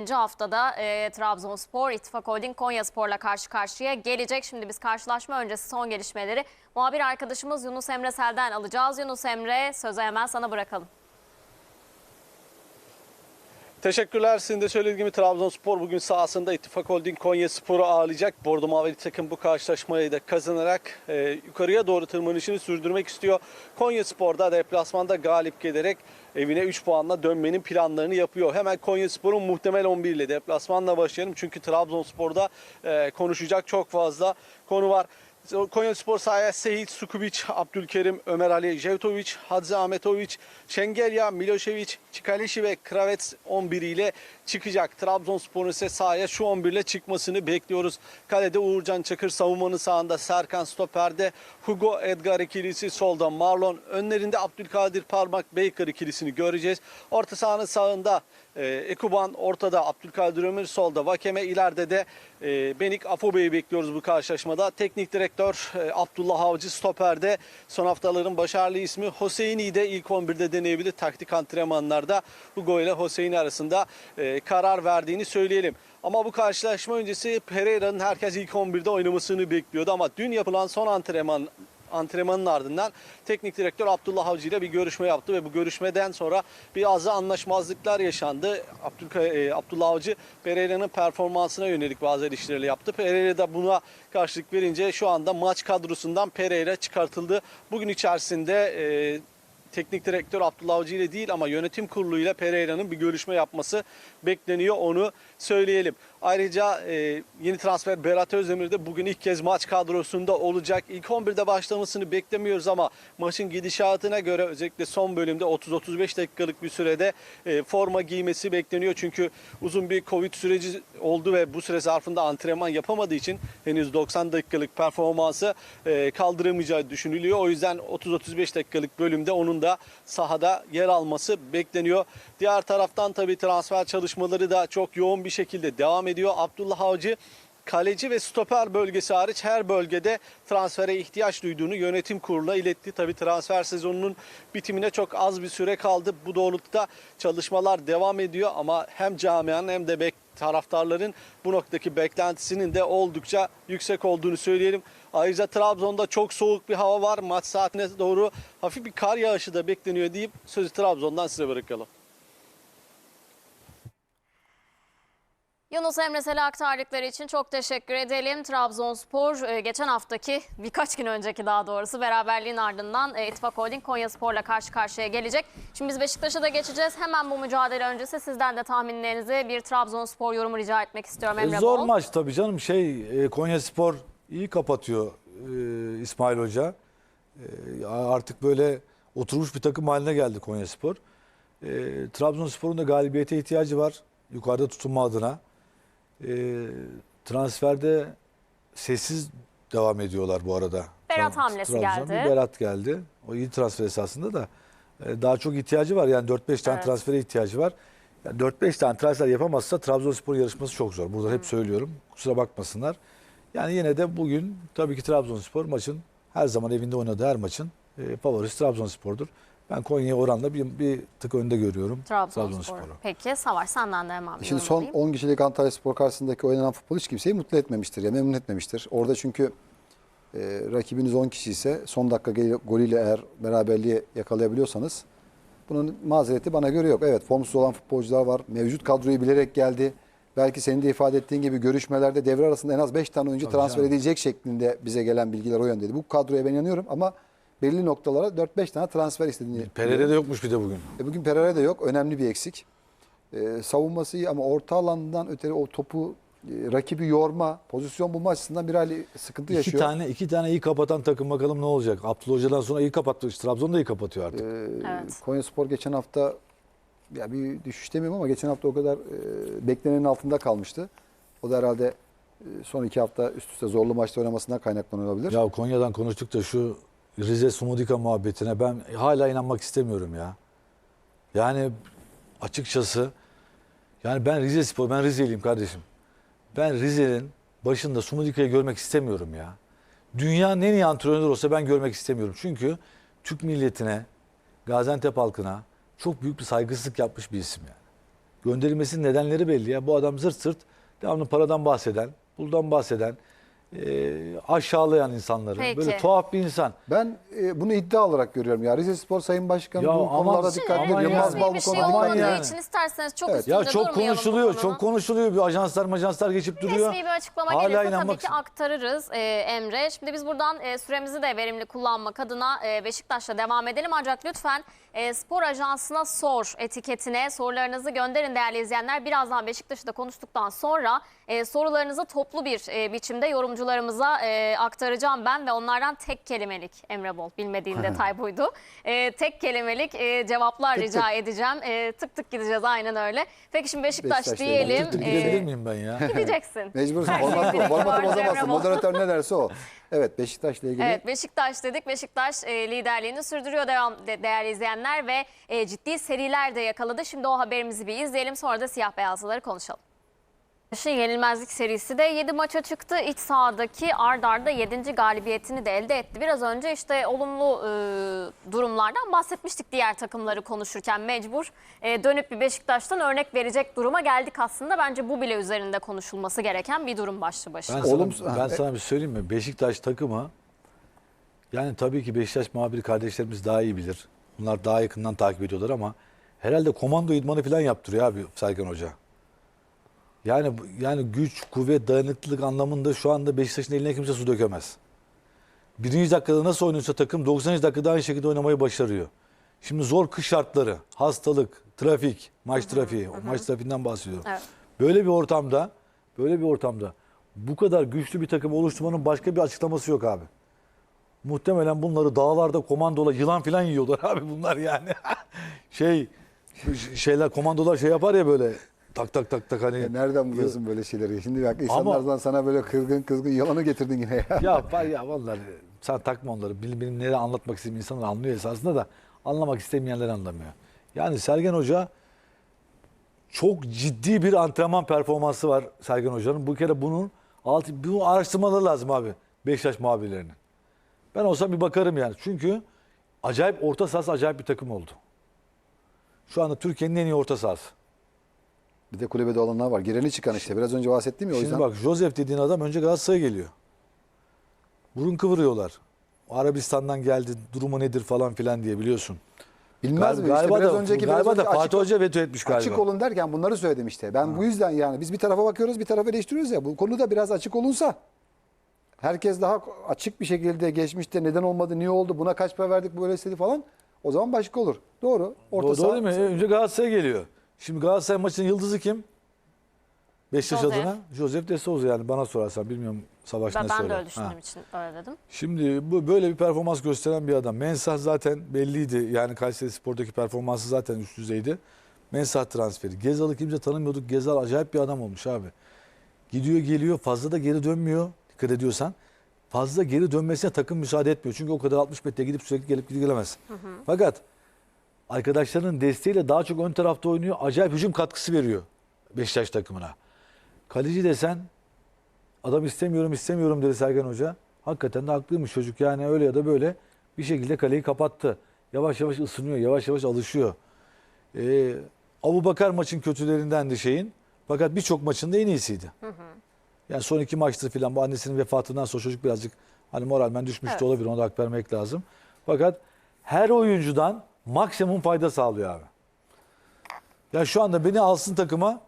İkinci haftada e, Trabzonspor, İttifak Holding Konyaspor'la karşı karşıya gelecek. Şimdi biz karşılaşma öncesi son gelişmeleri muhabir arkadaşımız Yunus Emre Sel'den alacağız. Yunus Emre sözü hemen sana bırakalım. Teşekkürler. Sizin de söylediğim gibi Trabzonspor bugün sahasında İttifak Holding Konya Spor'u ağırlayacak. Bordo Mavili takım bu karşılaşmayı da kazanarak e, yukarıya doğru tırmanışını sürdürmek istiyor. Konya Spor'da deplasmanda galip gelerek evine 3 puanla dönmenin planlarını yapıyor. Hemen Konya Spor'un muhtemel 11 ile deplasmanla başlayalım. Çünkü Trabzonspor'da e, konuşacak çok fazla konu var. Konya Spor sahaya Seyit Sukubic, Abdülkerim, Ömer Ali Jevtovic, Hadzi Ahmetovic, Şengelya, Milošević, Çikaleşi ve Kravets 11 ile çıkacak. Trabzonspor'un ise sahaya şu 11 ile çıkmasını bekliyoruz. Kalede Uğurcan Çakır, savunmanın sağında Serkan Stoper'de, Hugo Edgar ikilisi solda Marlon, önlerinde Abdülkadir Parmak Baker ikilisini göreceğiz. Orta sahanın sağında e, Ekuban ortada, Abdülkadir Ömür solda, Vakeme ileride de e, Benik Afobe'yi bekliyoruz bu karşılaşmada. Teknik direktör e, Abdullah Avcı stoperde son haftaların başarılı ismi Hüseyin'i de ilk 11'de deneyebilir. Taktik antrenmanlarda Hugo ile Hüseyin arasında e, karar verdiğini söyleyelim. Ama bu karşılaşma öncesi Pereira'nın herkes ilk 11'de oynamasını bekliyordu ama dün yapılan son antrenman antrenmanın ardından teknik direktör Abdullah Avcı ile bir görüşme yaptı ve bu görüşmeden sonra da anlaşmazlıklar yaşandı. E, Abdullah Avcı Pereira'nın performansına yönelik bazı eleştiriler yaptı. Pereira da buna karşılık verince şu anda maç kadrosundan Pereira çıkartıldı. Bugün içerisinde e, teknik direktör Abdullah Avcı ile değil ama yönetim kuruluyla Pereira'nın bir görüşme yapması bekleniyor onu söyleyelim. Ayrıca e, yeni transfer Berat Özdemir de bugün ilk kez maç kadrosunda olacak. İlk 11'de başlamasını beklemiyoruz ama maçın gidişatına göre özellikle son bölümde 30-35 dakikalık bir sürede e, forma giymesi bekleniyor. Çünkü uzun bir Covid süreci oldu ve bu süre zarfında antrenman yapamadığı için henüz 90 dakikalık performansı e, kaldıramayacağı düşünülüyor. O yüzden 30-35 dakikalık bölümde onun da sahada yer alması bekleniyor. Diğer taraftan tabii transfer çalışmaları da çok yoğun bir şekilde devam ediyor. Abdullah Avcı kaleci ve stoper bölgesi hariç her bölgede transfere ihtiyaç duyduğunu yönetim kuruluna iletti. Tabii transfer sezonunun bitimine çok az bir süre kaldı. Bu doğrultuda çalışmalar devam ediyor ama hem camianın hem de bek taraftarların bu noktadaki beklentisinin de oldukça yüksek olduğunu söyleyelim. Ayrıca Trabzon'da çok soğuk bir hava var. Maç saatine doğru hafif bir kar yağışı da bekleniyor deyip sözü Trabzon'dan size bırakalım. Yunus Emre Sel'e aktardıkları için çok teşekkür edelim. Trabzonspor e, geçen haftaki birkaç gün önceki daha doğrusu beraberliğin ardından e, İttifak Holding Konyaspor'la karşı karşıya gelecek. Şimdi biz Beşiktaş'a da geçeceğiz. Hemen bu mücadele öncesi sizden de tahminlerinizi bir Trabzonspor yorumu rica etmek istiyorum E, Emre Zor Bol. maç tabii canım. Şey Konya Spor iyi kapatıyor İsmail Hoca. Artık böyle oturmuş bir takım haline geldi Konya Spor. Trabzonspor'un da galibiyete ihtiyacı var. Yukarıda tutunma adına. E, transferde sessiz devam ediyorlar bu arada. Berat hamlesi Trabzon. geldi. Bir Berat geldi. O iyi transfer esasında da. E, daha çok ihtiyacı var. Yani 4-5 tane Evet. transfere ihtiyacı var. Yani 4-5 tane transfer yapamazsa Trabzonspor yarışması çok zor. Burada hep söylüyorum. Kusura bakmasınlar. Yani yine de bugün tabii ki Trabzonspor maçın her zaman evinde oynadığı her maçın e, favorisi Trabzonspor'dur. Ben Konya'yı oranla bir, bir tık önde görüyorum Trabzonspor. Trabzonspor'u. Peki Savaş senden de hemen bir Şimdi son alayım. 10 kişilik Antalya Spor karşısındaki oynanan futbol hiç kimseyi mutlu etmemiştir. Ya memnun etmemiştir. Orada çünkü e, rakibiniz 10 kişi ise son dakika golüyle eğer beraberliği yakalayabiliyorsanız bunun mazereti bana göre yok. Evet formsuz olan futbolcular var. Mevcut kadroyu bilerek geldi. Belki senin de ifade ettiğin gibi görüşmelerde devre arasında en az 5 tane oyuncu Tabii transfer canım. edilecek şeklinde bize gelen bilgiler o yöndeydi. Bu kadroya ben inanıyorum ama belli noktalara 4-5 tane transfer istediğini Pereira de yokmuş bir de bugün. e bugün Pereira da yok. Önemli bir eksik. E, savunması iyi ama orta alandan öteri o topu e, rakibi yorma, pozisyon bulma açısından bir hali sıkıntı İki yaşıyor. tane iki tane iyi kapatan takım bakalım ne olacak. Abdullah Hoca'dan sonra iyi kapattı. Trabzon da iyi kapatıyor artık. E, Evet. Konya Spor geçen hafta ya bir düşüş demeyeyim ama geçen hafta o kadar e, beklenenin altında kalmıştı. O da herhalde e, son iki hafta üst üste zorlu maçta oynamasından kaynaklanıyor olabilir. Ya Konya'dan konuştuk da şu Rize Sumudika muhabbetine ben hala inanmak istemiyorum ya. Yani açıkçası yani ben Rize Spor, ben Rizeliyim kardeşim. Ben Rize'nin başında Sumudika'yı görmek istemiyorum ya. Dünyanın en iyi antrenörü olsa ben görmek istemiyorum. Çünkü Türk milletine, Gaziantep halkına çok büyük bir saygısızlık yapmış bir isim yani. Gönderilmesinin nedenleri belli ya. Bu adam zırt zırt devamlı paradan bahseden, puldan bahseden, e, aşağılayan insanları. Peki. Böyle tuhaf bir insan. Ben e, bunu iddia olarak görüyorum ya. Rize Spor Sayın Başkanı Ya bu aman- konularda Şimdi dikkatli. Aman Yılmaz yani. Bal resmi bu bir şey konuda olmadığı dikkatli. yani. için isterseniz çok Evet. üstünde Ya çok durmayalım bu konuşuluyor, konunun. çok konuşuluyor. Bir ajanslar majanslar geçip duruyor. Resmi bir açıklama Hala gelirse tabii inanmak- ki aktarırız e, Emre. Şimdi biz buradan e, süremizi de verimli kullanmak adına e, Beşiktaş'la devam edelim. Ancak lütfen e, spor ajansına sor etiketine sorularınızı gönderin değerli izleyenler. Birazdan Beşiktaş'ı da konuştuktan sonra e, sorularınızı toplu bir e, biçimde yorumcularımıza e, aktaracağım ben ve onlardan tek kelimelik Emre Bol bilmediğin detay buydu. E, tek kelimelik e, cevaplar Tık rica tık. edeceğim. E, tık tık gideceğiz aynen öyle. Peki şimdi Beşiktaş, Beşiktaş diyelim. diyelim. Tık tık gidebilir miyim ben ya? Gideceksin. Mecbursun. Her Format şeyin bu. Formatı bozamazsın. Bol. Moderatör ne derse o. Evet Beşiktaş'la ilgili. Evet Beşiktaş dedik. Beşiktaş e, liderliğini sürdürüyor devam de, değerli izleyenler ve e, ciddi seriler de yakaladı. Şimdi o haberimizi bir izleyelim sonra da siyah beyazlıları konuşalım. Beşiktaş'ın yenilmezlik serisi de 7 maça çıktı. İç sahadaki ard arda 7. galibiyetini de elde etti. Biraz önce işte olumlu e, durumlardan bahsetmiştik diğer takımları konuşurken mecbur. E, dönüp bir Beşiktaş'tan örnek verecek duruma geldik aslında. Bence bu bile üzerinde konuşulması gereken bir durum başlı başına. Ben sana, Olumsuz- ben Ha, sana bir söyleyeyim mi? Beşiktaş takımı yani tabii ki Beşiktaş muhabiri kardeşlerimiz daha iyi bilir. Bunlar daha yakından takip ediyorlar ama herhalde komando idmanı falan yaptırıyor abi Sergen Hoca. Yani yani güç, kuvvet, dayanıklılık anlamında şu anda Beşiktaş'ın eline kimse su dökemez. Birinci dakikada nasıl oynuyorsa takım 90. dakikada aynı şekilde oynamayı başarıyor. Şimdi zor kış şartları, hastalık, trafik, maç trafiği, o maç trafiğinden bahsediyorum. Evet. Böyle bir ortamda, böyle bir ortamda bu kadar güçlü bir takım oluşturmanın başka bir açıklaması yok abi. Muhtemelen bunları dağlarda komandolar yılan falan yiyorlar abi bunlar yani. şey şeyler komandolar şey yapar ya böyle tak tak tak tak hani. Ya nereden buluyorsun böyle şeyleri? Şimdi bak Ama- insanlardan sana böyle kızgın kızgın yalanı getirdin yine ya. ya var ya vallahi sen takma onları. Benim, benim nereye anlatmak istediğim insanlar anlıyor esasında da anlamak istemeyenler anlamıyor. Yani Sergen Hoca çok ciddi bir antrenman performansı var Sergen Hoca'nın. Bu kere bunun altı, bunu araştırmaları lazım abi Beşiktaş muhabirlerinin. Ben olsam bir bakarım yani. Çünkü acayip orta sahası acayip bir takım oldu. Şu anda Türkiye'nin en iyi orta sahası. Bir de kulübede olanlar var. Gireni çıkan işte. Biraz önce bahsettim ya o Şimdi yüzden. bak Josef dediğin adam önce Galatasaray'a geliyor. Burun kıvırıyorlar. Arabistan'dan geldi durumu nedir falan filan diye biliyorsun. Bilmez mi? galiba işte biraz da, önceki galiba biraz da önce Fatih açık, Hoca veto etmiş galiba. açık olun derken bunları söyledim işte. Ben bu yüzden yani biz bir tarafa bakıyoruz bir tarafa eleştiriyoruz ya. Bu konuda biraz açık olunsa herkes daha açık bir şekilde geçmişte neden olmadı, niye oldu, buna kaç para verdik, böyle istedi falan. O zaman başka olur. Doğru. Orta Doğru, saha. doğru değil mi? Önce Galatasaray'a geliyor. Şimdi Galatasaray maçının yıldızı kim? Beşiktaş Josef. adına Josef de Souza yani bana sorarsan bilmiyorum Savaş Ben, ne ben de söyler. öyle düşündüğüm Ha. için öyle dedim. Şimdi bu böyle bir performans gösteren bir adam. Mensah zaten belliydi. Yani Kayseri Spor'daki performansı zaten üst düzeydi. Mensah transferi. Gezal'ı kimse tanımıyorduk. Gezal acayip bir adam olmuş abi. Gidiyor geliyor fazla da geri dönmüyor. Dikkat ediyorsan. Fazla geri dönmesine takım müsaade etmiyor. Çünkü o kadar 60 metre gidip sürekli gelip gelemez. Fakat arkadaşlarının desteğiyle daha çok ön tarafta oynuyor. Acayip hücum katkısı veriyor Beşiktaş takımına. Kaleci desen Adam istemiyorum istemiyorum dedi Sergen Hoca. Hakikaten de haklıymış çocuk yani öyle ya da böyle bir şekilde kaleyi kapattı. Yavaş yavaş ısınıyor, yavaş yavaş alışıyor. Ee, Abu Bakar maçın kötülerindendi şeyin. Fakat birçok maçında en iyisiydi. Yani son iki maçtır filan bu annesinin vefatından sonra çocuk birazcık hani moralmen düşmüş Evet. de olabilir ona da hak vermek lazım. Fakat her oyuncudan maksimum fayda sağlıyor abi. Ya şu anda beni alsın takıma